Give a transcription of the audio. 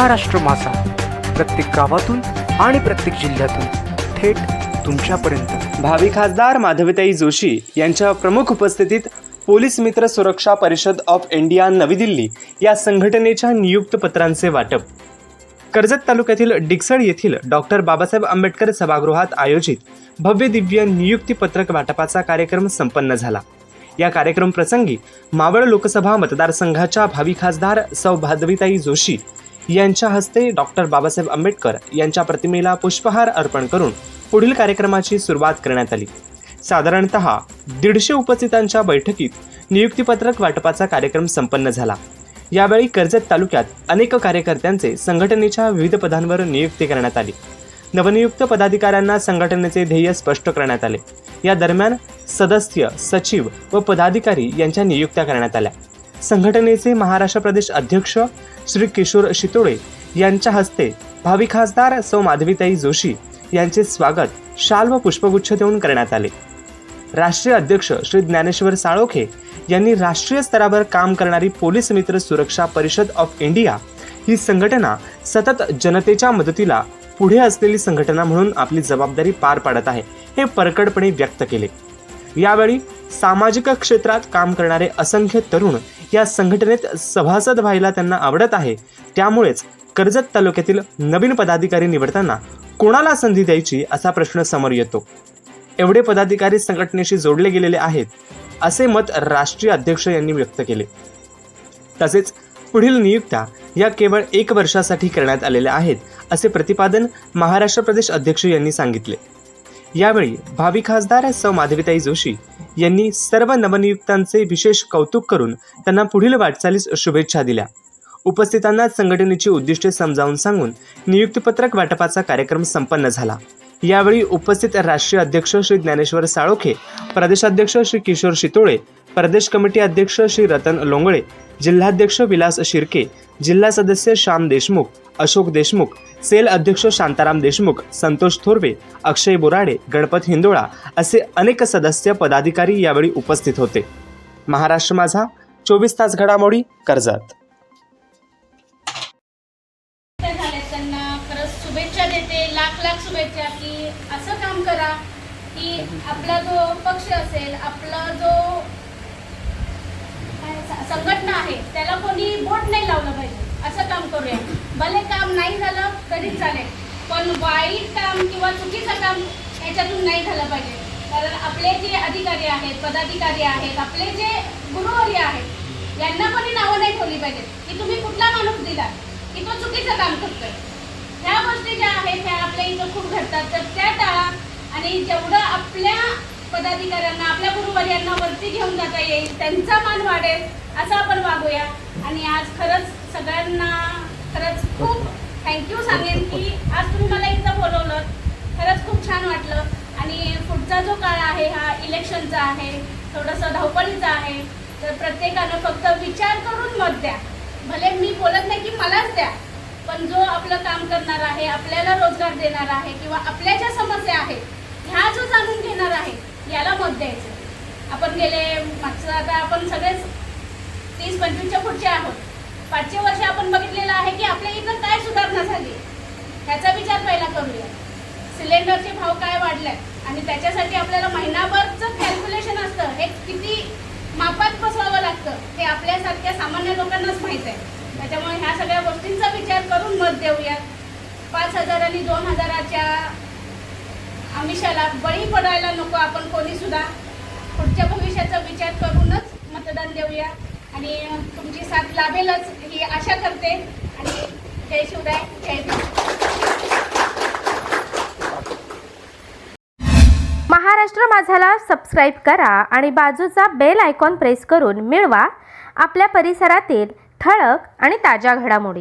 महाराष्ट्र मासा. प्रत्येक गावातून आणि प्रत्येक जिल्ह्यातून थेट तुमच्यापर्यंत. भावी खासदार माधवीताई जोशी यांच्या प्रमुख उपस्थितीत पोलीस मित्र सुरक्षा परिषद ऑफ इंडिया नवी दिल्ली या संघटनेच्या नियुक्त पत्रांचे वाटप. कर्जत तालुक्यातील डिकसळ येथील डॉक्टर बाबासाहेब आंबेडकर सभागृहात आयोजित भव्य दिव्य नियुक्ती पत्रक वाटपाचा कार्यक्रम संपन्न झाला. या कार्यक्रम प्रसंगी मावळ लोकसभा मतदारसंघाच्या भावी खासदार सौ भादवीताई जोशी यांच्या हस्ते डॉक्टर बाबासाहेब आंबेडकर यांच्या प्रतिमेला पुष्पहार अर्पण करून पुढील कार्यक्रमाची सुरुवात करण्यात आली. साधारणत दीडशे उपस्थितांच्या बैठकीत नियुक्तीपत्रक वाटपाचा कार्यक्रम संपन्न झाला. यावेळी कर्जत तालुक्यात अनेक कार्यकर्त्यांचे संघटनेच्या विविध पदांवर नियुक्ती करण्यात आली. नवनियुक्त पदाधिकाऱ्यांना संघटनेचे ध्येय स्पष्ट करण्यात आले. या दरम्यान सदस्य सचिव व पदाधिकारी यांच्या नियुक्त्या करण्यात आल्या. संघटनेचे महाराष्ट्र प्रदेश अध्यक्ष श्री किशोर शितोळे यांच्या हस्ते भावी खासदार सौ माधवीताई जोशी यांचे स्वागत शाल व पुष्पगुच्छ देऊन करण्यात आले. राष्ट्रीय अध्यक्ष श्री ज्ञानेश्वर साळोखे यांनी राष्ट्रीय स्तरावर काम करणारी पोलीस मित्र सुरक्षा परिषद ऑफ इंडिया ही संघटना सतत जनतेच्या मदतीला पुढे असलेली संघटना म्हणून आपली जबाबदारी पार पाडत आहे हे परकडपणे व्यक्त केले. यावेळी सामाजिक क्षेत्रात काम करणारे असंख्य तरुण या संघटनेत सभासद व्हायला त्यांना आवडत आहे. त्यामुळेच कर्जत तालुक्यातील नवीन पदाधिकारी निवडताना कोणाला संधी द्यायची असा प्रश्न समोर येतो. एवढे पदाधिकारी संघटनेशी जोडले गेलेले आहेत असे मत राष्ट्रीय अध्यक्ष यांनी व्यक्त केले. तसेच पुढील नियुक्त्या या केवळ एक वर्षासाठी करण्यात आलेल्या आहेत असे प्रतिपादन महाराष्ट्र प्रदेश अध्यक्ष यांनी सांगितले. यावेळी भावी खासदार स माधवीताई जोशी यांनी सर्व नवनियुक्तांचे विशेष कौतुक करून त्यांना पुढील वाटचालीस शुभेच्छा दिल्या. उपस्थितांना संघटनेची उद्दिष्टे समजावून सांगून नियुक्तीपत्रक वाटपाचा कार्यक्रम संपन्न झाला. यावेळी उपस्थित राष्ट्रीय अध्यक्ष श्री ज्ञानेश्वर साळोखे प्रदेशाध्यक्ष श्री किशोर शितोळे प्रदेश कमिटी अध्यक्ष श्री रतन लोंगळे जिल्हाध्यक्ष विलास शिर्के जिल्हा सदस्य श्याम देशमुख अशोक देशमुख सेल अध्यक्ष शांताराम देशमुख संतोष थोरवे अक्षय बोराडे गणपत हिंदोळा असे अनेक सदस्य पदाधिकारी यावेळी उपस्थित होते. महाराष्ट्र माझा चोवीस तास घडामोडी कर्जत. शुभेच्छा देते लाख लाख शुभेच्छा की असं काम करा की आपला जो पक्ष असेल आपला जो स- आहे. त्याला कोणी बोट नाही लावलं पाहिजे. असं काम करूया. भले काम नाही झालं तरी चालेल. पण वाईट काम किंवा चुकीचं काम याच्यातून नाही झालं पाहिजे. कारण आपले जे अधिकारी आहेत पदाधिकारी आहेत आपले जे गुरुवर्य आहेत यांना कोणी नावं नाही ठेवली पाहिजे की तुम्ही कुठला माणूस दिला की तो चुकीचं काम करतोय. ह्या गोष्टी ज्या आहेत ह्या आपल्या इथं खूप घडतात. तर त्या टाळा आणि जेवढं आपल्या पदाधिकाऱ्यांना आपल्या गुरुवर्यांना वरती घेऊन जाता येईल त्यांचा मान वाढेल. असं आपण वागूया. आणि आज खरंच सगळ्यांना खरंच खूप थँक्यू सांगेन की आज तुम्ही मला इथं बोलवलं. खरंच खूप छान वाटलं. आणि पुढचा जो काळ आहे हा इलेक्शनचा आहे थोडंसं धावपळीचा आहे तर प्रत्येकानं फक्त विचार करून मत द्या. भले मी बोलत नाही की मलाच द्या पण जो आपलं काम करणार आहे आपल्याला रोजगार देणार आहे किंवा आपल्या ज्या समस्या आहेत ह्या जो जाणून घेणार आहे याला मत द्यायचं. आपण गेले मागचं आता आपण सगळेच तीस पंचवीसच्या पुढचे आहोत. पाचशे वर्ष आपण बघितलेलं आहे की आपल्या इथं काय सुधारणा झाली? ह्याचा विचार पहिला करूया. सिलेंडरचे भाव काय वाढले आणि त्याच्यासाठी आपल्याला महिनाभरचं कॅल्क्युलेशन असतं. हे किती मापात बसवावं लागतं? हे आपल्यासारख्या सामान्य लोकांनाच माहीत आहे. त्याच्यामुळे ह्या सगळ्या गोष्टींचा विचार करून मत देऊयात. पाच हजार आणि दोन हजाराच्या आमिषाला बळी पडायला नको आपण कोणी सुद्धा पुढच्या भविष्याचा विचार करूनच मतदान देऊया आणि तुमची साथ लाभेलच ही आशा करते. आणि जय शिवराय जय महाराष्ट्र माझाला सबस्क्राईब करा आणि बाजूचा बेल आयकॉन प्रेस करून मिळवा. आपल्या परिसरातील ठळक आणि ताज्या घडामोडी.